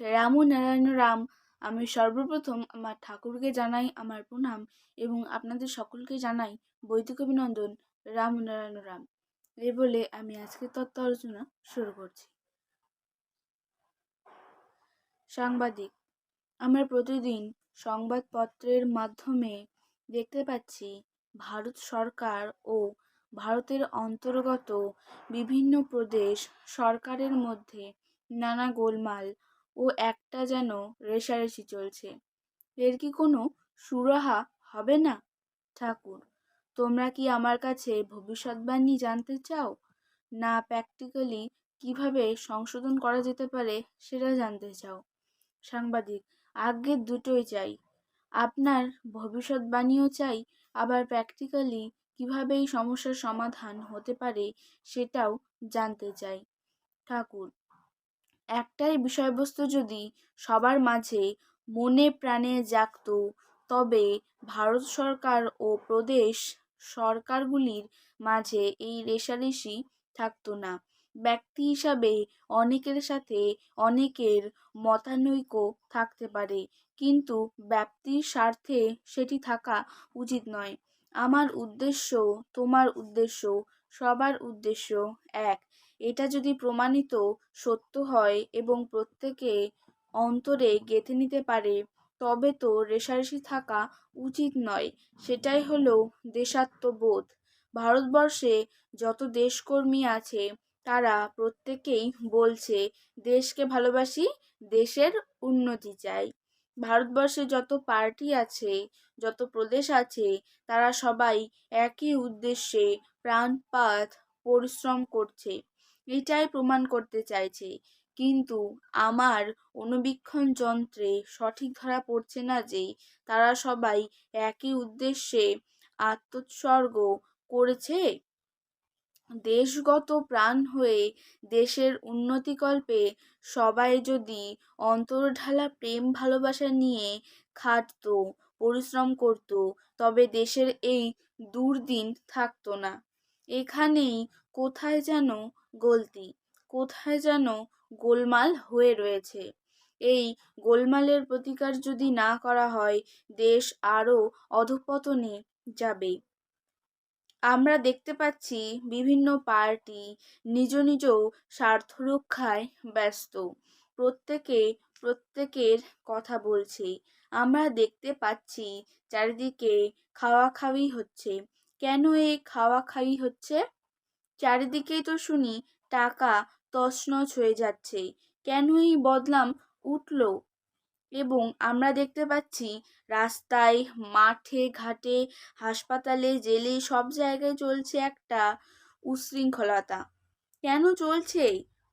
রাম নারায়ণ রাম, আমি সর্বপ্রথম আমার ঠাকুরকে জানাই আমার প্রণাম এবং আপনাদের সকলকে জানাই বৈদিক অভিনন্দন, রাম নারায়ণ রাম। এই বলে আমি আজকের তত্ত্ব আলোচনা শুরু করছি। সাংবাদিক, আমরা প্রতিদিন সংবাদপত্রের মাধ্যমে দেখতে পাচ্ছি ভারত সরকার ও ভারতের অন্তর্গত বিভিন্ন প্রদেশ সরকারের মধ্যে নানা গোলমাল ও একটা যেন রেষারেষি চলছে। এর কি কোনো সুরাহা হবে না? ঠাকুর, তোমরা কি আমার কাছে ভবিষ্যৎবাণী জানতে চাও? না প্র্যাকটিক্যালি কীভাবে সংশোধন করা যেতে পারে সেটা জানতে চাও। সাংবাদিক আজ্ঞে দুটোই চাই। আপনার ভবিষ্যৎবাণীও চাই, আবার প্র্যাকটিক্যালি কীভাবে এই সমস্যার সমাধান হতে পারে সেটাও জানতে চাই। ঠাকুর একটাই বিষয়বস্তু যদি সবার মাঝে মনে প্রাণে জাগত, তবে ভারত সরকার ও প্রদেশ সরকারগুলির মাঝে এই রেষারেষি থাকতো না। ব্যক্তি হিসাবে অনেকের সাথে অনেকের মতানৈক্য থাকতে পারে, কিন্তু ব্যাপ্তির স্বার্থে সেটি থাকা উচিত নয়। আমার উদ্দেশ্য, তোমার উদ্দেশ্য সবার উদ্দেশ্য এক। এটা যদি প্রমাণিত সত্য হয় এবং প্রত্যেকে অন্তরে গেঁথে নিতে পারে, তবে তো রেষারেষি থাকা উচিত নয়। সেটাই হলো দেশাত্মবোধ। ভারতবর্ষে যত দেশকর্মী আছে, তারা প্রত্যেকেই বলছে, দেশকে ভালোবাসি, দেশের উন্নতি চাই। ভারতবর্ষে যত পার্টি আছে, যত প্রদেশ আছে, তারা সবাই একই উদ্দেশ্যে প্রাণপাত, পরিশ্রম করছে। এটাই প্রমাণ করতে চাইছে। কিন্তু আমার অনুবীক্ষণ যন্ত্রে সঠিক ধরা পড়ছে না যে তারা সবাই একই উদ্দেশ্যে আত্মোৎসর্গ করেছে? দেশগত প্রাণ হয়ে দেশের উন্নতিকল্পে সবাই যদি অন্তর্ঢালা প্রেম ভালোবাসা নিয়ে খাটত, পরিশ্রম করত, তবে দেশের এই দুর্দিন থাকতো না। এখানেই কোথায় যেন গলতি, কোথায় যেন গোলমাল হয়ে রয়েছে। এই গোলমালের প্রতিকার যদি না করা হয়, দেশ আরও অধঃপতনে যাবে আমরা দেখতে পাচ্ছি বিভিন্ন পার্টি নিজ নিজ স্বার্থ রক্ষায় ব্যস্ত। প্রত্যেকে, প্রত্যেকের কথা বলছে। আমরা দেখতে পাচ্ছি চারিদিকে খাওয়া খাওয়ি হচ্ছে। কেন এই খাওয়া খাওয়ি হচ্ছে? চারিদিকেই তো শুনি টাকা তছনছ হয়ে যাচ্ছে। কেন এই বদলাম উঠল? এবং আমরা দেখতে পাচ্ছি রাস্তায়, মাঠে, ঘাটে, হাসপাতালে, জেলে সব জায়গায় চলছে একটা উশৃঙ্খলতা। কেন চলছে?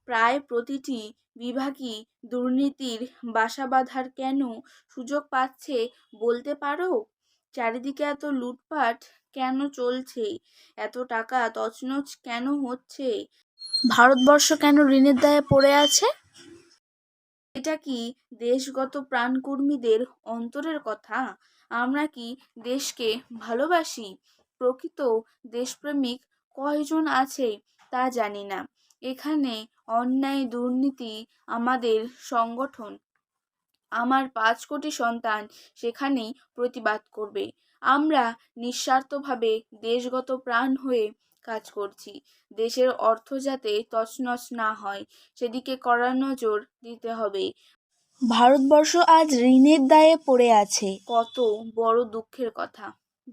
প্রায় প্রতিটি বিভাগই দুর্নীতির বাসা বাঁধার কেন সুযোগ পাচ্ছে বলতে পারো? চারিদিকে এত লুটপাট কেন চলছে? এত টাকা তছনছ কেন হচ্ছে? ভারতবর্ষ কেন ঋণের দায়ে পড়ে আছে? এটা কি দেশগত প্রাণকর্মীদের অন্তরের কথা? আমরা কি দেশকে ভালোবাসি? প্রকৃত দেশপ্রেমিক কয়জন আছে তা জানি না। এখানে অন্যায় দুর্নীতি আমাদের সংগঠন। আমার পাঁচ কোটি সন্তান সেখানেই প্রতিবাদ করবে। আমরা নিঃস্বার্থভাবে দেশগত প্রাণ হয়ে কাজ করছি। দেশের অর্থ যাতে তছনছ না হয় সেদিকে কড়া নজর দিতে হবে। ভারতবর্ষ আজ ঋণের দায়ে পড়ে আছে। কত বড় দুঃখের কথা।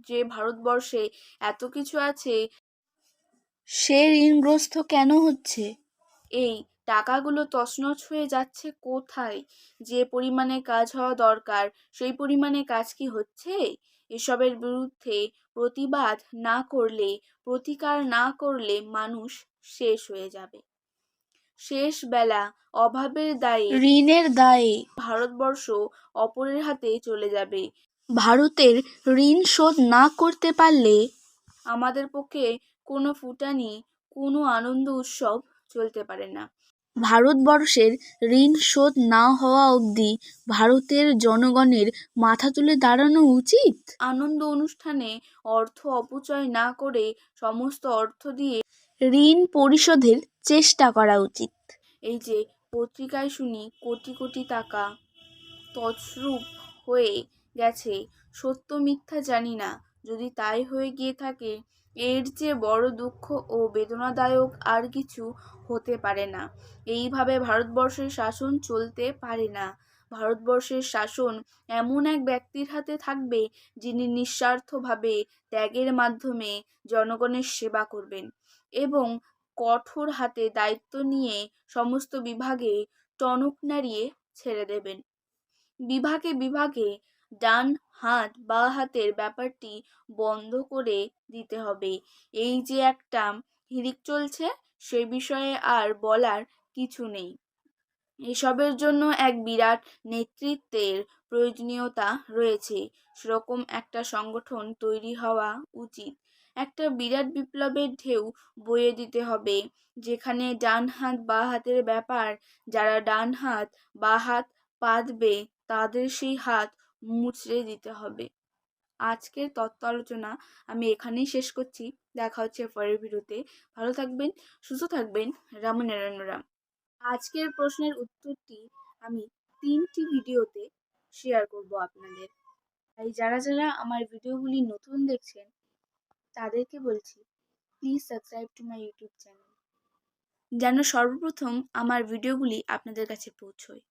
যে ভারতবর্ষে এত কিছু আছে সে ঋণগ্রস্ত কেন হচ্ছে? এই টাকাগুলো তছনছ হয়ে যাচ্ছে কোথায়? যে পরিমাণে কাজ হওয়া দরকার সেই পরিমাণে কাজ কি হচ্ছে? এসবের বিরুদ্ধে প্রতিবাদ না করলে প্রতিকার না করলে মানুষ শেষ হয়ে যাবে। শেষ বেলা অভাবের দায়ে ঋণের দায়ে ভারতবর্ষ অপরের হাতে চলে যাবে। ভারতের ঋণ শোধ না করতে পারলে আমাদের পক্ষে কোনো ফুটানি কোনো আনন্দ উৎসব চলতে পারে না। ভারতবর্ষের ঋণ শোধ না হওয়া অবধি ভারতের জনগণের মাথা তুলে দাঁড়ানো উচিত? আনন্দ অনুষ্ঠানে অর্থ অপচয় না করে সমস্ত অর্থ দিয়ে ঋণ পরিশোধের চেষ্টা করা উচিত। এই যে পত্রিকায় শুনি কোটি কোটি টাকা তছরূপ হয়ে গেছে সত্য মিথ্যা জানি না। যদি তাই হয়ে গিয়ে থাকে এর চেয়ে বড় দুঃখ ও বেদনাদায়ক আর কিছু হতে পারে না। এইভাবে ভারতবর্ষের শাসন চলতে পারে না। ভারতবর্ষের শাসন এমন এক ব্যক্তির হাতে থাকবে যিনি নিঃস্বার্থভাবে ত্যাগের মাধ্যমে জনগণের সেবা করবেন এবং কঠোর হাতে দায়িত্ব নিয়ে সমস্ত বিভাগে টনক নাড়িয়ে ছেড়ে দেবেন। বিভাগে বিভাগে ডান হাত বা হাতের ব্যাপারটি বন্ধ করে দিতে হবে। এই যে একটা হিড়িক চলছে, সে বিষয়ে আর বলার কিছু নেই। এসবের জন্য এক বিরাট নেতৃত্বের প্রয়োজনীয়তা রয়েছে। সেরকম একটা সংগঠন তৈরি হওয়া উচিত। একটা বিরাট বিপ্লবের ঢেউ বয়ে দিতে হবে, যেখানে ডান হাত বা হাতের ব্যাপার, যারা ডান হাত বা হাত পাতবে, তাদের সেই হাত মুচড়ে দিতে হবে। আজকের তত্ত্ব আলোচনা আমি এখানেই শেষ করছি। দেখা হচ্ছে পরের ভিডিওতে। ভালো থাকবেন, সুস্থ থাকবেন। রামনারায়ণ রাম। আজকের প্রশ্নের উত্তরটি আমি তিনটি ভিডিওতে শেয়ার করব আপনাদের। তাই যারা যারা আমার ভিডিওগুলি নতুন দেখছেন, তাদেরকে বলছি please subscribe to my YouTube channel যেন সর্বপ্রথম আমার ভিডিওগুলি আপনাদের কাছে পৌঁছয়।